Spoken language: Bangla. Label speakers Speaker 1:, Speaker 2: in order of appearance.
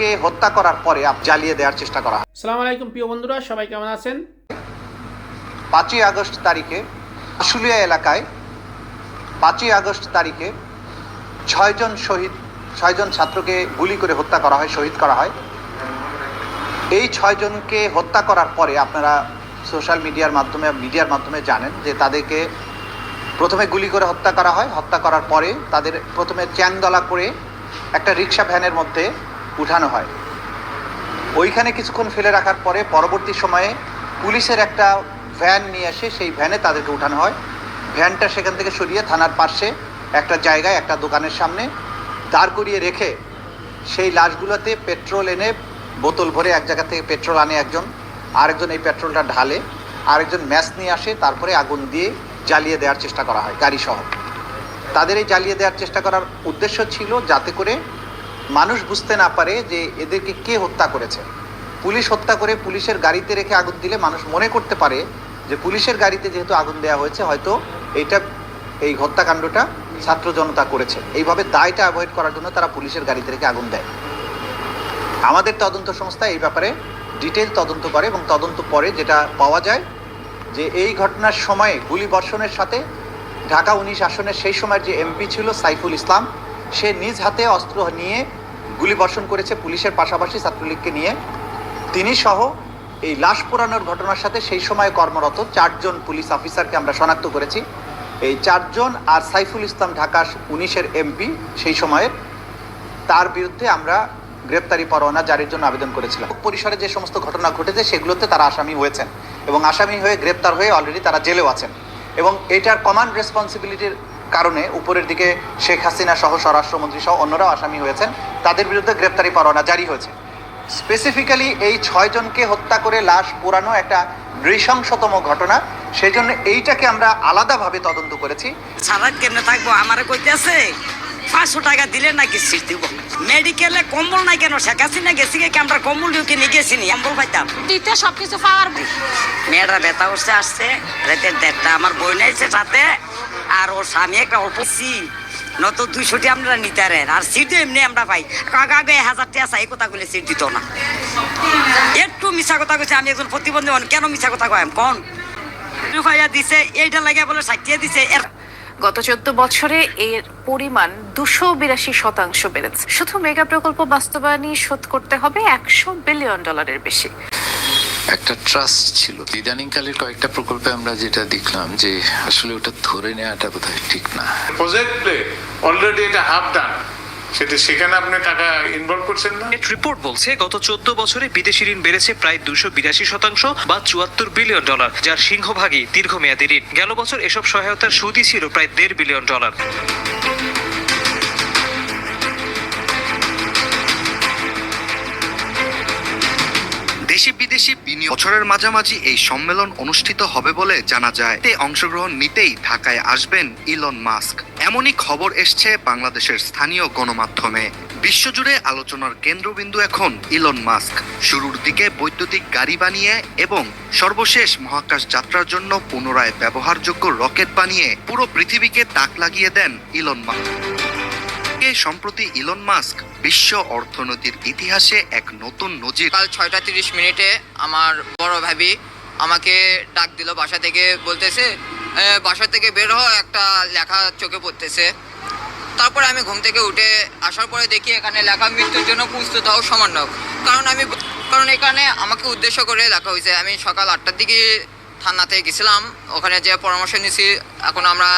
Speaker 1: কে হত্যা করার পরে আপ- জ্বালিয়ে দেওয়ার চেষ্টা করা হয়।
Speaker 2: সালাম আলাইকুম প্রিয় বন্ধুরা সবাই কেমন আছেন?
Speaker 1: পাঁচই আগস্ট তারিখে আশুলিয়া এলাকায় পাঁচই আগস্ট তারিখে ছয়জন শহীদ ছয়জন ছাত্রকে গুলি করে হত্যা করা হয় শহীদ করা হয়। এই ছয়জনকে হত্যা করার পরে আপনারা সোশ্যাল মিডিয়ার মাধ্যমে মিডিয়ার মাধ্যমে জানেন যে তাদেরকে প্রথমে গুলি করে হত্যা করা হয়। হত্যা করার পরে তাদের প্রথমে চ্যাংদলা করে একটা রিক্সা ভ্যানের মধ্যে উঠানো হয়। ওইখানে কিছুক্ষণ ফেলে রাখার পরে পরবর্তী সময়ে পুলিশের একটা ভ্যান নিয়ে আসে, সেই ভ্যানে তাদেরকে উঠানো হয়। ভ্যানটা সেখান থেকে সরিয়ে থানার পাশে একটা জায়গায়, একটা দোকানের সামনে দাঁড় করিয়ে রেখে সেই লাশগুলোতে পেট্রোল এনে বোতল ভরে এক জায়গা থেকে পেট্রোল আনে একজন। আরেকজন এই পেট্রোলটা ঢালে, আরেকজন ম্যাচ নিয়ে আসে, তারপরে আগুন দিয়ে জ্বালিয়ে দেওয়ার চেষ্টা করা হয় গাড়ি সহ তাদের এই জ্বালিয়ে দেওয়ার চেষ্টা করার উদ্দেশ্য ছিল যাতে করে মানুষ বুঝতে না পারে যে এদেরকে কে হত্যা করেছে। পুলিশ হত্যা করে পুলিশের গাড়িতে রেখে আগুন দিলে মানুষ মনে করতে পারে যে পুলিশের গাড়িতে যেহেতু আগুন দেওয়া হয়েছে, হয়তো এইটা এই হত্যাকাণ্ডটা ছাত্র জনতা করেছে। এইভাবে দায়টা অ্যাভয়েড করার জন্য তারা পুলিশের গাড়িতে রেখে আগুন দেয়। আমাদের তদন্ত সংস্থা এই ব্যাপারে ডিটেল তদন্ত করে এবং তদন্ত পরে যেটা পাওয়া যায় যে এই ঘটনার সময়ে গুলি বর্ষণের সাথে ঢাকা উনিশ আসনের সেই সময়ের যে এমপি ছিল সাইফুল ইসলাম, সে নিজ হাতে অস্ত্র নিয়ে গুলি বর্ষণ করেছে পুলিশের পাশাপাশি ছাত্রলীগকে নিয়ে। তিনি সহ এই লাশ পোড়ানোর ঘটনার সাথে সেই সময় কর্মরত চারজন পুলিশ অফিসারকে আমরা শনাক্ত করেছি। এই চারজন আর সাইফুল ইসলাম ঢাকা উনিশের এমপি সেই সময়ের তার বিরুদ্ধে আমরা গ্রেপ্তারি পরোয়ানা জারির জন্য আবেদন করেছিলাম। পরিসরে যে সমস্ত ঘটনা ঘটেছে সেগুলোতে তারা আসামি হয়েছেন এবং আসামি হয়ে গ্রেপ্তার হয়ে অলরেডি তারা জেলেও আছেন। এবং এটার কমান্ড রেসপন্সিবিলিটির কারণে উপরের দিকে শেখ হাসিনা সহ স্বরাষ্ট্রমন্ত্রী সহ অন্যরাও আসামি হয়েছেন। তাদের বিরুদ্ধে গ্রেপ্তারি পরোয়ানা জারি হয়েছে। স্পেসিফিক্যালি এই ছয়জনকে হত্যা করে লাশ পোড়ানো একটা নৃশংসতম ঘটনা। সেই জন্য এইটাকে আমরা আলাদাভাবে তদন্ত করেছি।
Speaker 3: সারা কেমনে থাকব? আমারে কইতেছে পাঁচশো টাকা দিলে নাকি সিট দিব। মেডিকেলে কম্বল নাই কেন? শেখ হাসিনা গেছি কি? আমরা কম্বল দিও কিনে গেছি নি? কম্বল পাইতাম।
Speaker 4: দিতে সবকিছু পাওয়ার
Speaker 3: মেয়েরা ব্যথা উঠছে আসছে। রাতে দেড়টা আমার বই নাইছে সাথে। আর ওর স্বামী একটা অল্প সি নত দুইশোটি আমরা নিতে পারেন। আর সিট এমনি আমরা পাই। আগে হাজার টাকা চাই কথা বলে সিট দিত না। একটু মিশা কথা কইছে আমি একজন প্রতিবন্ধী মানুষ, কেন মিশা কথা কয়াম কন? রুফাইয়া দিছে এইটা লাগিয়া বলে ষাটিয়া দিছে এর
Speaker 4: গত চোদ্দ বছরে এর পরিমাণ দুশো বিরাশি শতাংশ বেড়েছে। শুধু মেগা প্রকল্প বাস্তবায়নই শোধ করতে হবে একশো বিলিয়ন ডলারের বেশি।
Speaker 5: একটা ট্রাস্ট ছিল। ইদানিংকালের কয়েকটা প্রকল্পে আমরা যেটা দেখলাম যে আসলে ওটা ধরে নেওয়াটা বোধহয় ঠিক না।
Speaker 6: প্রজেক্টে অলরেডি এটা হাফ ডান সেটা সেখানে আপনি টাকা ইনভলভ করছেন না?
Speaker 7: নেট রিপোর্ট বলছে গত চোদ্দ বছরে বিদেশি ঋণ বেড়েছে প্রায় দুশো বিরাশি শতাংশ বা চুয়াত্তর বিলিয়ন ডলার যার সিংহভাগই দীর্ঘমেয়াদী ঋণ। গেল বছর এসব সহায়তার সুদই ছিল প্রায় দেড় বিলিয়ন ডলার।
Speaker 8: দেশি বিদেশি বিনিয়োগ বছরের মাঝামাঝি এই সম্মেলন অনুষ্ঠিত হবে বলে জানা যায়। এতে অংশগ্রহণ নিতেই ঢাকায় আসবেন ইলন মাস্ক। এমনই খবর এসছে বাংলাদেশের স্থানীয় গণমাধ্যমে। বিশ্বজুড়ে আলোচনার কেন্দ্রবিন্দু এখন ইলন মাস্ক। শুরুর দিকে বৈদ্যুতিক গাড়ি বানিয়ে এবং সর্বশেষ মহাকাশ যাত্রার জন্য পুনরায় ব্যবহারযোগ্য রকেট বানিয়ে পুরো পৃথিবীকে তাক লাগিয়ে দেন ইলন মাস্ক। কে সম্প্রতি ইলন মাস্ক বিশ্ব অর্থনীতির ইতিহাসে এক নতুন নজির।
Speaker 9: কাল ছয়টা তিরিশ মিনিটে আমার বড় ভাবি আমাকে ডাক দিল বাসা থেকে বলতেছে "এ, বাসা থেকে বের হওয়া একটা লেখা চোখে পড়তেছে। তারপরে আমি ঘুম থেকে উঠে আসার পরে দেখি এখানে লেখা মৃত্যুর জন্য প্রস্তুত হও সমান্যক কারণ আমি কারণ এখানে আমাকে উদ্দেশ্য করে লেখা হয়েছে। আমি সকাল আটটার দিকে থানাতে গেছিলাম ওখানে যে পরামর্শ নিয়েছি এখন আমরা